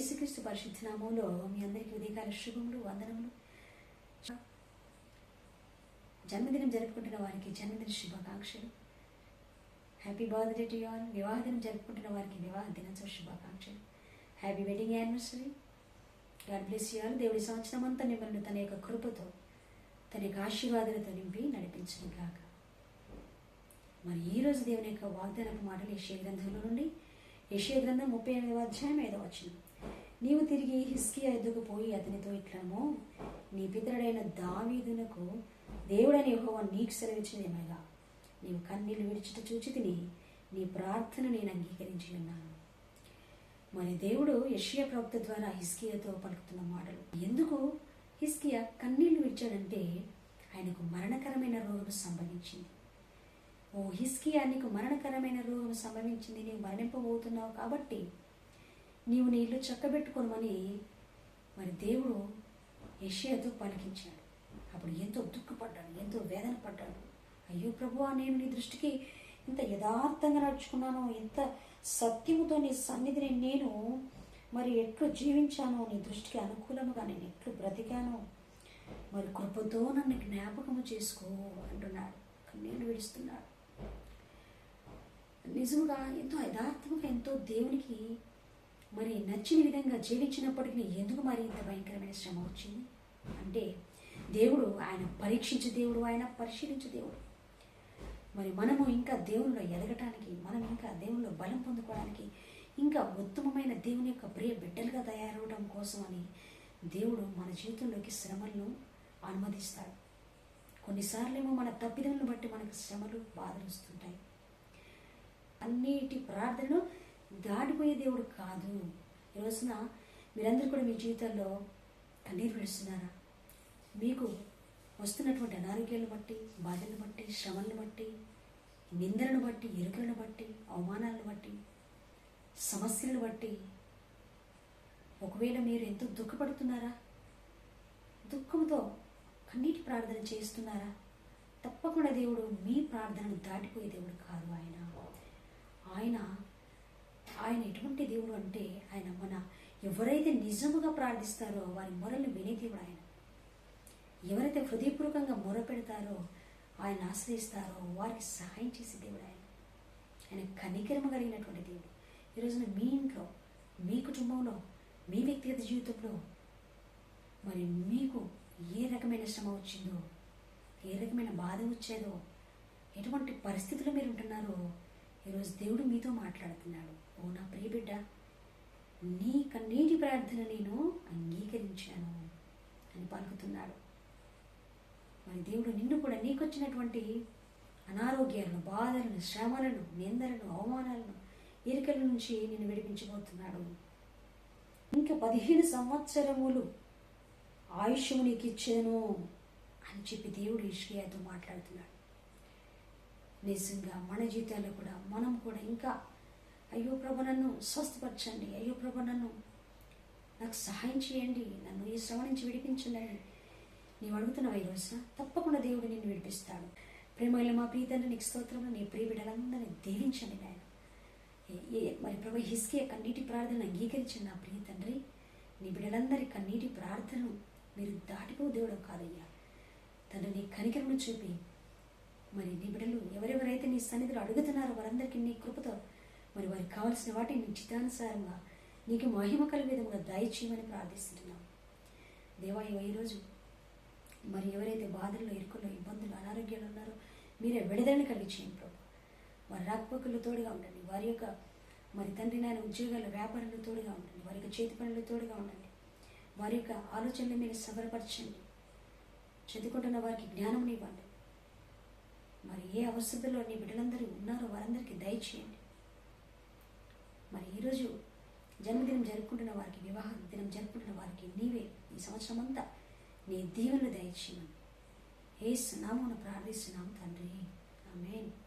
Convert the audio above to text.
నామంలో మీ అందరికీ ఉదయకాల శుభములు వందనములు. జన్మదినం జరుపుకుంటున్న వారికి జన్మదిన శుభాకాంక్షలు. హ్యాపీ బర్త్డే టు ఆల్ వివాహ దినం జరుపుకుంటున్న వారికి వివాహ దినోత్సవ శుభాకాంక్షలు. Happy wedding anniversary God bless you all దేవుడి సంవత్సరం అంతా మిమ్మల్ని తన యొక్క కృపతో తన యొక్క ఆశీర్వాదాలతో నింపి నడిపించిన కాక మరి ఈ రోజు దేవుని యొక్క వాగ్దానపు మాటలు యశ్వ గ్రంథంలో నుండి యశ్య గ్రంథం ముప్పై ఎనిమిది అధ్యాయం ఏదో వచ్చింది నీవు తిరిగి హిస్కియా ఎద్దుకు పోయి అతనితో ఇట్లామో నీ పితరుడైన దావీదునకు దేవుడని యెహోవా నీకు సెలవిచ్చినదేమనగా నీవు కన్నీళ్ళు విడిచిట చూచి తిని నీ ప్రార్థన నేను అంగీకరించి ఉన్నాను. మరి దేవుడు యషియా ప్రవక్త ద్వారా హిస్కియాతో పలుకుతున్న మాటలు. ఎందుకు? హిస్కియా కన్నీళ్ళు విడిచాడంటే ఆయనకు మరణకరమైన రోగం సంభవించింది. ఓ హిస్కియా నీకు మరణకరమైన రోగం సంభవించింది నీవు మరణింపబోతున్నావు కాబట్టి నీవు నీ ఇల్లు చక్కబెట్టుకోమని మరి దేవుడు యషయతో పలికించాడు. అప్పుడు ఎంతో దుఃఖపడ్డాడు ఎంతో వేదన పడ్డాడు అయ్యో ప్రభువా నేను నీ దృష్టికి ఇంత యథార్థంగా నడుచుకున్నాను ఎంత సత్యముతో నీ సన్నిధిని నేను మరి ఎట్లు జీవించానో నీ దృష్టికి అనుకూలముగా నేను ఎట్లు బ్రతికాను మరి కృపతో నన్ను జ్ఞాపకము చేసుకో అంటున్నాడు. కన్నీళ్ళు విడుస్తున్నాడు. నిజముగా ఎంతో యథార్థంగా ఎంతో దేవునికి మరి నచ్చిన విధంగా జీవించినప్పటికీ ఎందుకు మరి ఇంత భయంకరమైన శ్రమ వచ్చింది? అంటే దేవుడు ఆయన పరీక్షించే దేవుడు ఆయన పరిశీలించే దేవుడు. మరి మనము ఇంకా దేవుల్లో ఎదగటానికి మనం ఇంకా దేవుల్లో బలం పొందుకోవడానికి ఇంకా ఉత్తమమైన దేవుని యొక్క ప్రియ బిడ్డలుగా తయారవడం కోసం అని దేవుడు మన జీవితంలోకి శ్రమలను అనుమతిస్తాడు. కొన్నిసార్లేమో మన తప్పిదములను బట్టి మనకు శ్రమలు బాధలు వస్తుంటాయి. అన్నిటి ప్రార్థనలు దాటిపోయే దేవుడు కాదు. ఈ రోజున మీరందరూ కూడా మీ జీవితాల్లో కన్నీరు విడుస్తున్నారా మీకు వస్తున్నటువంటి అనారోగ్యాలను బట్టి బాధలను బట్టి శ్రమలను బట్టి నిందలను బట్టి ఎరుకలను బట్టి అవమానాలను బట్టి సమస్యలను బట్టి ఒకవేళ మీరు ఎంతో దుఃఖపడుతున్నారా? దుఃఖంతో కన్నీటి ప్రార్థన చేస్తున్నారా? తప్పకుండా దేవుడు మీ ప్రార్థనను దాటిపోయే దేవుడు కాదు ఆయన. ఆయన ఆయన ఎటువంటి దేవుడు అంటే ఆయన మన ఎవరైతే నిజముగా ప్రార్థిస్తారో వారి మొరలు వినే దేవుడు ఆయన. ఎవరైతే హృదయపూర్వకంగా మొర పెడతారో ఆయన ఆశ్రయిస్తారో వారికి సహాయం చేసే దేవుడు ఆయన. ఆయన కనికరమ కలిగినటువంటి దేవుడు. ఈరోజున మీ ఇంట్లో మీ కుటుంబంలో మీ వ్యక్తిగత జీవితంలో మరి మీకు ఏ రకమైన శ్రమ వచ్చిందో ఏ రకమైన బాధ వచ్చేదో ఎటువంటి పరిస్థితుల్లో మీరు ఉంటున్నారో ఈరోజు దేవుడు మీతో మాట్లాడుతున్నాడు. ఓ నా ప్రియబిడ్డ నీ కన్నీటి ప్రార్థన నేను అంగీకరించాను అని పలుకుతున్నాడు. మరి దేవుడు నిన్ను కూడా నీకొచ్చినటువంటి అనారోగ్యాలను బాధలను శ్రమలను నిందలను అవమానాలను ఇరుకల నుంచి నిన్ను విడిపించబోతున్నాడు. ఇంకా పదిహేను సంవత్సరములు ఆయుష్యము నీకు ఇచ్చాను అని చెప్పి దేవుడు ఇష్యాతో మాట్లాడుతున్నాడు. నిజంగా మన జీవితాల్లో కూడా మనం కూడా ఇంకా అయ్యో ప్రభు నన్ను స్వస్థపరచండి. అయ్యో ప్రభు నన్ను నాకు సహాయం చేయండి. నన్ను ఈ శ్రమ నుంచి విడిపించండి నీవు అడుగుతున్నావు ఈ తప్పకుండా దేవుడు నిన్ను విడిపిస్తాడు. ప్రేమలో మా ప్రీతండ్రి నీకు స్తోత్రంలో నీ ప్రియ బిడ్డలందరినీ దీవించండి నాయన. ఏ- మరి ప్రభు హిస్కే కన్నీటి ప్రార్థన అంగీకరించండి నా ప్రియ తండ్రి నీ బిడ్డలందరి కన్నీటి ప్రార్థనను మీరు దాటిపో దేవుడు కాదయ్యా. తండ్రి నీ కనికరము చూపి మరి నీ బిడ్డలు ఎవరెవరైతే నీ సన్నిధిలో అడుగుతున్నారో వారందరికీ నీ కృపతో మరి వారికి కావలసిన వాటిని నిశ్చితానుసారంగా నీకు మహిమ కలిగే విధంగా దయచేయమని ప్రార్థిస్తున్నాం. దేవా ఈరోజు మరి ఎవరైతే బాధల్లో ఇరుకుల్లో ఇబ్బందులు అనారోగ్యాలు ఉన్నారో మీరే విడుదలని కలిగించేయండి ప్రభు. వారి రాకపోకలు తోడుగా ఉండండి. వారి యొక్క మరి తండ్రి నాయన ఉద్యోగాల వ్యాపారంలో తోడుగా ఉండండి. వారి యొక్క చేతి పనులు తోడుగా ఉండండి. వారి యొక్క ఆలోచనలు మీరు సబరపరచండి చదువుకుంటున్న వారికి జ్ఞానం ఇవ్వండి మరి ఏ అవసరంలో నీ బిడ్డలందరూ ఉన్నారో వారందరికీ దయచేయండి. మరి ఈరోజు జన్మదినం జరుపుకుంటున్న వారికి వివాహ దినం జరుపుకుంటున్న వారికి నీవే ఈ సంవత్సరం అంతా నీ దీవెనలు దయచేయమని. ఏ సునామను ప్రార్థిస్తున్నాం తండ్రి. ఆమెన్.